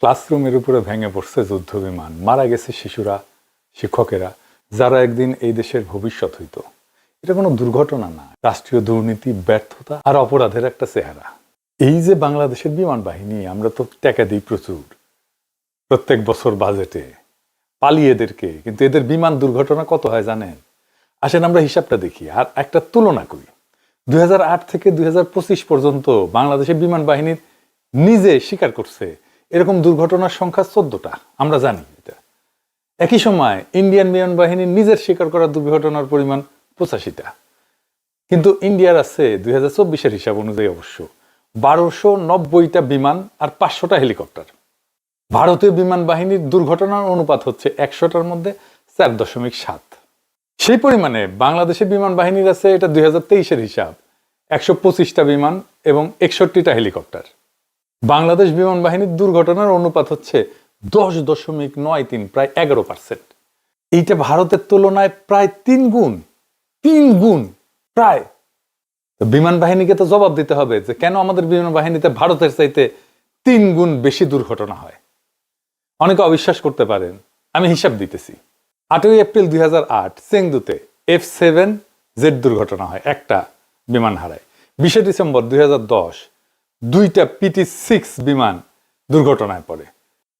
ক্লাসরুমের উপরে ভেঙে পড়ছে যুদ্ধ বিমান মারা গেছে শিশুরা, শিক্ষকেরা, যারা একদিন এই দেশের ভবিষ্যৎ হইতো। এটা কোনো দুর্ঘটনা না। রাষ্ট্রীয় দুর্নীতি, ব্যর্থতা আর অপরাধের একটা চেহারা। এই যে বাংলাদেশের বিমান বাহিনী, আমরা তো টাকা দিই প্রচুর। প্রত্যেক বছর বাজেটে পালিয়ে এদেরকে। কিন্তু এদের বিমান দুর্ঘটনা কত হয় জানেন? আসেন আমরা হিসাবটা দেখি। আর একটা তুলনা করি। দুই হাজার আট থেকে দুই হাজার পঁচিশ পর্যন্ত বাংলাদেশের বিমান বাহিনীর নিজে স্বীকার করছে এরকম দুর্ঘটনার সংখ্যা চোদ্দটা, আমরা জানি এটা। একই সময় ইন্ডিয়ান বিমান বাহিনীর নিজের স্বীকার করা দুর্ঘটনার পরিমাণ পঁচাশিটা। কিন্তু ইন্ডিয়ার আছে দুই হাজার চব্বিশের হিসাব অনুযায়ী অবশ্য বারোশো নব্বইটা বিমান আর পাঁচশোটা হেলিকপ্টার। ভারতীয় বিমান বাহিনীর দুর্ঘটনার অনুপাত হচ্ছে একশোটার মধ্যে চার দশমিক সাত। সেই পরিমাণে বাংলাদেশের বিমান বাহিনীর আছে এটা দুই হাজার তেইশের হিসাব, একশো পঁচিশটা বিমান এবং একষট্টিটা হেলিকপ্টার। বাংলাদেশ বিমান বাহিনীর দুর্ঘটনার অনুপাত হচ্ছে দশ দশমিক নয় তিন, প্রায় এগারো পার্সেন্ট। এইটা ভারতের তুলনায় প্রায় তিন গুণ তিন গুণ, প্রায়। বিমান বাহিনীকে তো জবাব দিতে হবে যে কেন আমাদের বিমান বাহিনীতে ভারতের চাইতে তিন গুণ বেশি দুর্ঘটনা হয়। অনেকে অবিশ্বাস করতে পারেন, আমি হিসাব দিতেছি। আটই এপ্রিল দুই হাজার আট চেংদুতে এফ সেভেন জেড দুর্ঘটনা হয় একটা বিমান হারায়। বিশে ডিসেম্বর দুই হাজার দশ দুইটা পিটি সিক্স বিমান দুর্ঘটনায় পড়ে।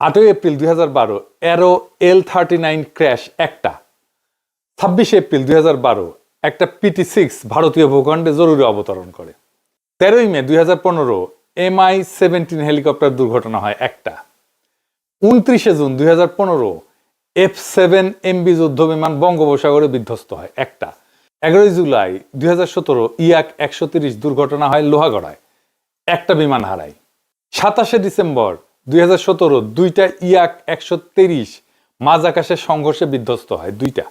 আটই এপ্রিল দুই হাজার বারো Aero L thirty nine crash একটা। ছাব্বিশে এপ্রিল দুই হাজার বারো, একটা পিটি সিক্স ভারতীয় ভূখণ্ডে জরুরি অবতরণ করে। তেরোই মে দুই হাজার পনেরো এমআই সেভেন্টিন হেলিকপ্টার দুর্ঘটনা হয় একটা। উনত্রিশে জুন দুই হাজার পনেরো এফ সেভেন এমবি যুদ্ধ বিমান বঙ্গোপসাগরে বিধ্বস্ত হয় একটা। এগারোই জুলাই দুই হাজার সতেরো, ইয়াক একশো তিরিশ দুর্ঘটনা হয় লোহাগড়ায়। একটা বিমান হারায়। সাতাশে ডিসেম্বর দুই হাজার সতেরো দুইটা ইয়াক একশো তেইশ মাঝ আকাশের সংঘর্ষে বিধ্বস্ত হয় দুইটা।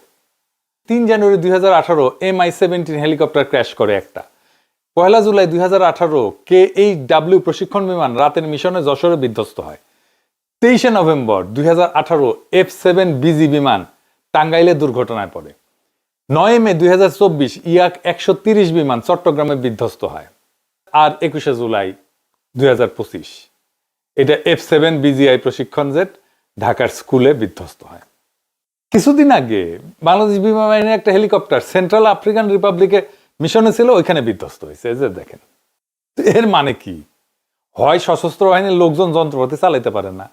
তিন জানুয়ারি দুই হাজার আঠারো M I seventeen helicopter crash করে একটা। পয়লা জুলাই দুই হাজার আঠারো কে এইচ ডাব্লিউ প্রশিক্ষণ বিমান রাতের মিশনে যশোরে বিধ্বস্ত হয়। তেইশে নভেম্বর দুই হাজার আঠারো এফ সেভেন বিজি বিমান টাঙ্গাইলে দুর্ঘটনায় পড়ে। নয় মে দুই হাজার চব্বিশ ইয়াক একশো তিরিশ বিমান চট্টগ্রামে বিধ্বস্ত হয়। আর একুশে জুলাই দুই হাজার পঁচিশ। এটা এফ সেভেন বিজিআই প্রশিক্ষণ জেট ঢাকার স্কুলে বিধ্বস্ত হয়। কিছুদিন আগে বাংলাদেশ বিমান বাহিনীর একটা হেলিকপ্টার সেন্ট্রাল আফ্রিকান রিপাবলিকে মিশনে ছিল, ওইখানে বিধ্বস্ত হয়েছে। যে দেখেন এর মানে কি? হয় সশস্ত্র বাহিনীর লোকজন যন্ত্রপাতি চালাইতে পারে না।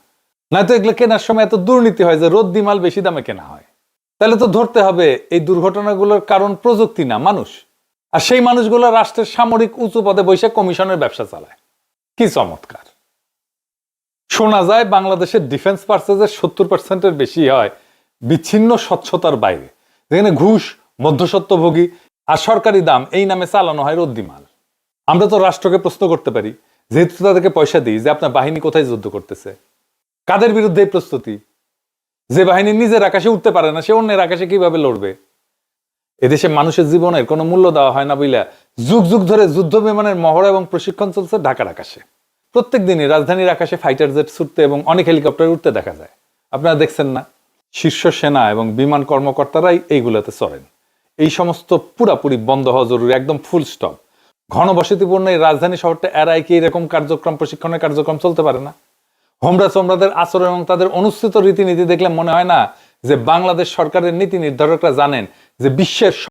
নয়তো এগুলো কেনার সময় এত দুর্নীতি হয় যে রোদ দিমাল বেশি দামে কেনা হয়। তাহলে তো ধরতে হবে এই দুর্ঘটনাগুলোর কারণ প্রযুক্তি না, মানুষ। আর সেই মানুষগুলো রাষ্ট্রের সামরিক উঁচু পদে বসে কমিশনের ব্যবসা চালায়। কি চমৎকার। শোনা যায় বাংলাদেশের ডিফেন্স পার্সেসের সত্তর পার্সেন্টের বেশি হয় বিচ্ছিন্ন স্বচ্ছতার বাইরে। যেখানে ঘুষ মধ্যসত্ত্বভোগী আর সরকারি দাম এই নামে চালানো হয় রদ্দিমাল। আমরা তো রাষ্ট্রকে প্রশ্ন করতে পারি, যেহেতু তাদেরকে পয়সা দিই যে আপনার বাহিনী কোথায় যুদ্ধ করতেছে। কাদের বিরুদ্ধে প্রস্তুতি? যে বাহিনী নিজের আকাশে উঠতে পারে না, সে অন্যের আকাশে কীভাবে লড়বে? এদেশে মানুষের জীবনের কোনো মূল্য দেওয়া হয় না বইলা যুগ যুগ ধরে যুদ্ধ বিমানের মহড়া এবং প্রশিক্ষণ চলছে ঢাকার আকাশে। প্রত্যেক দিনই রাজধানীর আকাশে ফাইটার জেট ছুটতে এবং অনেক হেলিকপ্টার উঠতে দেখা যায়। আপনারা দেখছেন না, শীর্ষ সেনা এবং বিমান কর্মকর্তারাই এইগুলোতে চড়েন। এই সমস্ত পুরাপুরি বন্ধ হওয়া জরুরি, একদম ফুল স্টপ ঘনবসতিপূর্ণ এই রাজধানী শহরটা এরাই কি এরকম কার্যক্রম, প্রশিক্ষণের কার্যক্রম চলতে পারে না? হোমরা চোমরাদের আচরণ এবং তাদের অনুষ্ঠিত রীতিনীতি দেখলে মনে হয় না যে বাংলাদেশ সরকারের নীতি নির্ধারকরা জানেন যে বিশ্বের